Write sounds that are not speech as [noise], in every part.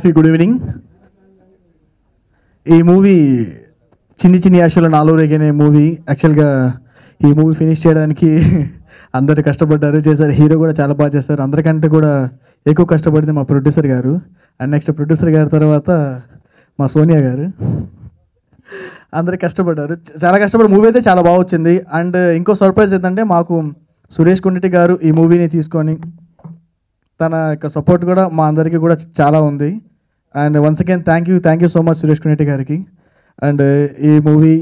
Of you good evening ఈ movie చిన్ని చిన్ని యాషలో నాలో రేగనే మూవీ యాక్చువల్గా ఈ మూవీ ఫినిష్ చేయడానికి [laughs] అందరు కష్టపడ్డారు. చేశారు. హీరో కూడా చాలా బాగా చేశారు అందరికంటే కూడా ఎక్కువ కష్టపడింది మా ప్రొడ్యూసర్ గారు. అండ్ నెక్స్ట్ ప్రొడ్యూసర్ గారి తర్వాత మా సోనియా గారు. అందరు కష్టపడ్డారు. చాలా కష్టపడి మూవీ అయితే చాలా బాగా వచ్చింది. అండ్ ఇంకో సర్ప్రైజ్ ఏంటంటే మాకు సురేష్ కుండటి గారు ఈ మూవీని తీసుకొని తన యొక్క సపోర్ట్ కూడా మా అందరికీ కూడా చాలా ఉంది. And once again thank you thank you so much Suresh Kuneti గారికి. అండ్ uh, ఈ మూవీ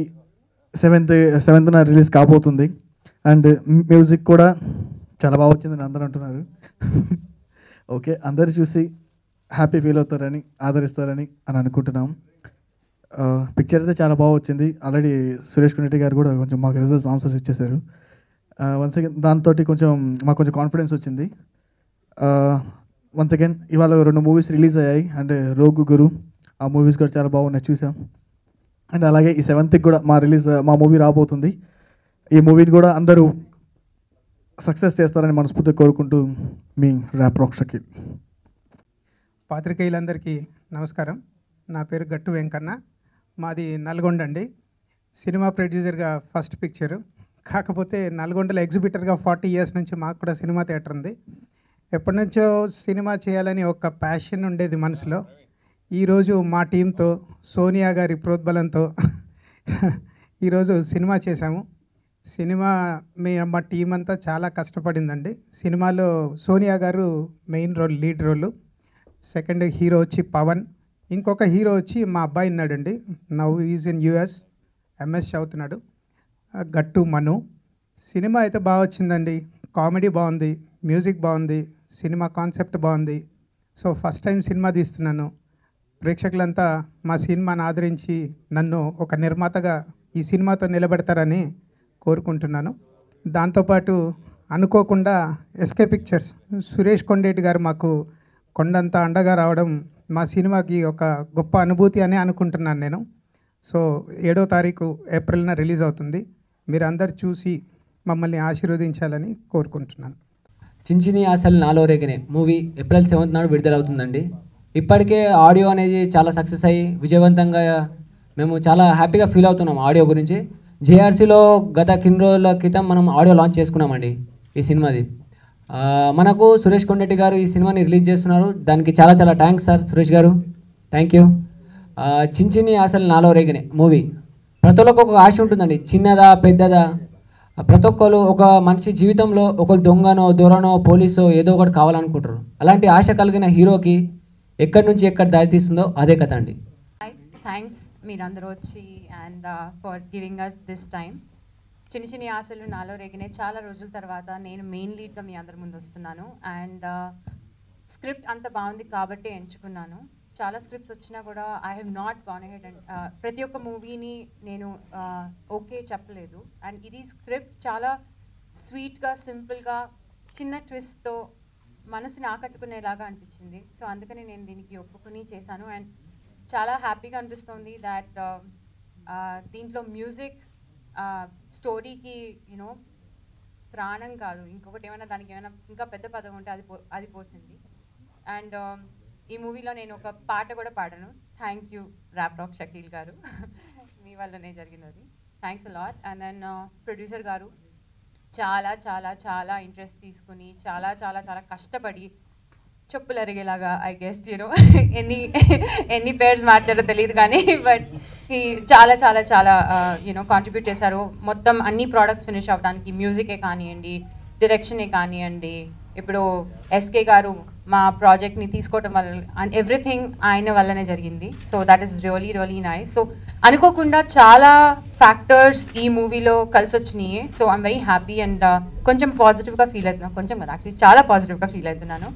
సెవెంత్ సెవెంత్న రిలీజ్ కాబోతుంది. అండ్ మ్యూజిక్ కూడా చాలా బాగా వచ్చిందని అందరూ అంటున్నారు. [laughs] ఓకే అందరు చూసి హ్యాపీ ఫీల్ అవుతారని ఆదరిస్తారని అని అనుకుంటున్నాం. Uh, పిక్చర్ అయితే చాలా బాగా వచ్చింది. ఆల్రెడీ సురేష్ కునేటి గారు కూడా కొంచెం మాకు రిజల్ట్స్ ఆన్సర్స్ ఇచ్చేశారు. వన్స్ అగైన్ దాంతో కొంచెం మాకు కొంచెం కాన్ఫిడెన్స్ వచ్చింది. Uh, వన్స్ అగైన్ ఇవాళ రెండు మూవీస్ రిలీజ్ అయ్యాయి. అంటే రోగు గురు ఆ మూవీస్ కూడా చాలా బాగున్నాయి చూసాం. అండ్ అలాగే ఈ సెవెంత్కి కూడా మా రిలీజ్ మా మూవీ రాబోతుంది. ఈ మూవీని కూడా అందరూ సక్సెస్ చేస్తారని మనస్ఫూర్తి కోరుకుంటూ మీ ర్యాప్ రాక్ షకీల్ పాత్రికేయులందరికీ నమస్కారం. నా పేరు గట్టు వెంకన్న. మాది నల్గొండ అండి. సినిమా ప్రొడ్యూసర్గా ఫస్ట్ పిక్చరు కాకపోతే నల్గొండలో ఎగ్జిబిటర్గా ఫార్టీ ఇయర్స్ నుంచి మాకు కూడా సినిమా థియేటర్ ఉంది. ఎప్పటి నుంచో సినిమా చేయాలని ఒక ప్యాషన్ ఉండేది మనసులో. ఈరోజు మా టీంతో సోనియా గారి ప్రోద్బలంతో [laughs] ఈరోజు సినిమా చేశాము. సినిమా మీ మా టీం అంతా చాలా కష్టపడిందండి. సినిమాలో Sonia garu main role lead role. Second hero వచ్చి పవన్. ఇంకొక హీరో వచ్చి మా అబ్బాయి ఉన్నాడండి. Now is in US MS చదువుతున్నాడు. గట్టు మను. సినిమా అయితే బాగా వచ్చిందండి. కామెడీ బాగుంది మ్యూజిక్ బాగుంది. సినిమా కాన్సెప్ట్ బాగుంది. సో ఫస్ట్ టైం సినిమా తీస్తున్నాను. ప్రేక్షకులంతా మా సినిమాను ఆదరించి నన్ను ఒక నిర్మాతగా ఈ సినిమాతో నిలబెడతారని కోరుకుంటున్నాను. దాంతోపాటు అనుకోకుండా ఎస్కే పిక్చర్స్ సురేష్ కొండేటి గారు మాకు కొండంత అండగా రావడం మా సినిమాకి ఒక గొప్ప అనుభూతి అని అనుకుంటున్నాను నేను. సో ఏడో తారీఖు ఏప్రిల్న రిలీజ్ అవుతుంది. మీరు అందరు చూసి మమ్మల్ని ఆశీర్వదించాలని కోరుకుంటున్నాను. చించిని ఆశలు నాలో రేగనే. మూవీ ఏప్రిల్ సెవెంత్ నాడు విడుదలవుతుందండి. ఇప్పటికే ఆడియో అనేది చాలా సక్సెస్ అయ్యి విజయవంతంగా మేము చాలా హ్యాపీగా ఫీల్ అవుతున్నాం ఆడియో గురించి. జేఆర్సీలో గత కింది రోజుల క్రితం మనం ఆడియో లాంచ్ చేసుకున్నామండి ఈ సినిమాది. మనకు సురేష్ కొండెట్టి గారు ఈ సినిమాని రిలీజ్ చేస్తున్నారు. దానికి చాలా చాలా థ్యాంక్స్ సార్ సురేష్ గారు. Thank you. చించిని ఆశలు నాలో రేగనే మూవీ. ప్రతి ఒక్కరికి ఒక ఆశ ఉంటుందండి. చిన్నదా పెద్దదా ప్రతి ఒక్కరు ఒక మనిషి జీవితంలో ఒక దొంగనో దొరనో పోలీసో ఏదో ఒకటి కావాలనుకుంటారు. అలాంటి ఆశ కలిగిన హీరోకి ఎక్కడి నుంచి ఎక్కడ దారి తీస్తుందో అదే కథ అండి. థ్యాంక్స్ మీరందరూ వచ్చి and for giving us this time Chinna Chinna Aasalu నాలో రేగినాయి. చాలా రోజుల తర్వాత నేను మెయిన్ లీడ్గా మీ అందరి ముందు వస్తున్నాను. అండ్ స్క్రిప్ట్ uh, అంత బాగుంది కాబట్టి ఎంచుకున్నాను. చాలా స్క్రిప్ట్స్ వచ్చినా కూడా I have not gone head and ప్రతి ఒక్క మూవీని నేను uh, ఓకే చెప్పలేదు. అండ్ ఇది స్క్రిప్ట్ చాలా స్వీట్గా సింపుల్గా చిన్న ట్విస్ట్తో మనసుని ఆకట్టుకునేలాగా అనిపించింది. సో అందుకని నేను దీనికి ఒప్పుకుని చేశాను. అండ్ చాలా హ్యాపీగా అనిపిస్తుంది దాట్ uh, uh, దీంట్లో మ్యూజిక్ స్టోరీకి యూనో ప్రాణం కాదు. ఇంకొకటి ఏమైనా దానికి ఏమైనా ఇంకా పెద్ద పదం ఉంటే అది పో అది పోసింది. అండ్ ఈ మూవీలో నేను ఒక పాట కూడా పాడను. Thank you rap rock Shakeel garu. మీ వల్లనే జరిగింది అది thanks lot and then producer garu చాలా చాలా చాలా ఇంట్రెస్ట్ తీసుకుని చాలా చాలా చాలా కష్టపడి చెప్పులు అరిగేలాగా ఐ గెస్ యూనో ఎన్ని ఎన్ని పేర్స్ మాట్లాడో తెలియదు కానీ బట్ ఈ చాలా చాలా చాలా uh, యూనో కాంట్రిబ్యూట్ చేశారు. మొత్తం అన్ని ప్రోడక్ట్స్ ఫినిష్ అవ్వడానికి మ్యూజికే కానివ్వండి డైరెక్షనే కానివ్వండి ఇప్పుడు ఎస్కే గారు మా ప్రాజెక్ట్ని తీసుకోవటం వల్ల అండ్ ఎవ్రీథింగ్ ఆయన వల్లనే జరిగింది. So that is really really nice so అనుకోకుండా చాలా ఫ్యాక్టర్స్ ఈ మూవీలో కలిసి వచ్చినాయి so I'm very happy and కొంచెం పాజిటివ్గా ఫీల్ అవుతున్నాను. కొంచెం కదా యాక్చువల్లీ చాలా పాజిటివ్గా ఫీల్ అవుతున్నాను.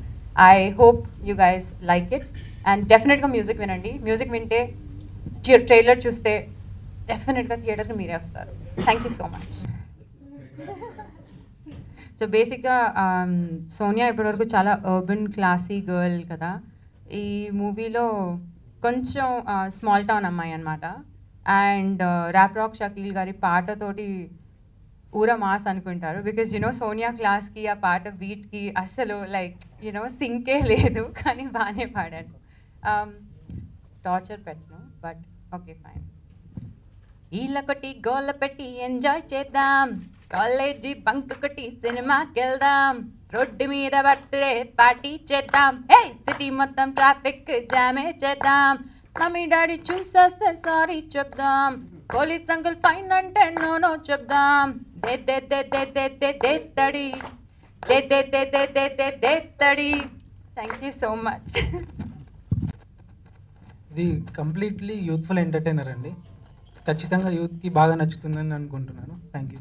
I hope you guys like it and డెఫినెట్గా మ్యూజిక్ వినండి. మ్యూజిక్ వింటే ట్రైలర్ చూస్తే డెఫినెట్గా థియేటర్కి మీరే వస్తారు. Thank you so much so బేసిక్గా సోనియా ఇప్పటివరకు చాలా అర్బన్ క్లాసీ గర్ల్ కదా. ఈ మూవీలో కొంచెం స్మాల్ టౌన్ అమ్మాయి అనమాట అండ్ ర్యాప్ రాక్ షకీల్ గారి పాటతోటి ఊర మాస్ అనుకుంటారు. బికాజ్ యునో సోనియా క్లాస్కి ఆ పాట బీట్కి అసలు లైక్ యునో సింకే లేదు. [laughs] కానీ బాగానే పాడాను టార్చర్ um, పెట్టను బట్ ఓకే ఫైన్ ఈళ్ళకొట్టి గోళ్ళ పెట్టి ఎంజాయ్ చేద్దాం. కాలేజీ బంక్ కొట్టి సినిమాకి వెళ్దాం రోడ్డు మీద బర్త్డే పార్టీ చేద్దాం హే సిటీ మొత్తం ట్రాఫిక్ జామే చేద్దాం మమ్మీ డాడీ చూసేస్తే సారీ చెప్దాం పోలీస్ అంకుల్ ఫైన్ అంటే నోనో చెప్దాం దే దే దే దే దే దే దే తడి దే దే దే దే దే దే దే తడి థ్యాంక్ యూ సో మచ్ ఇది కంప్లీట్లీ యూత్ఫుల్ ఎంటర్టైనర్ అండి ఖచ్చితంగా యూత్కి బాగా నచ్చుతుందని అనుకుంటున్నాను థ్యాంక్ యూ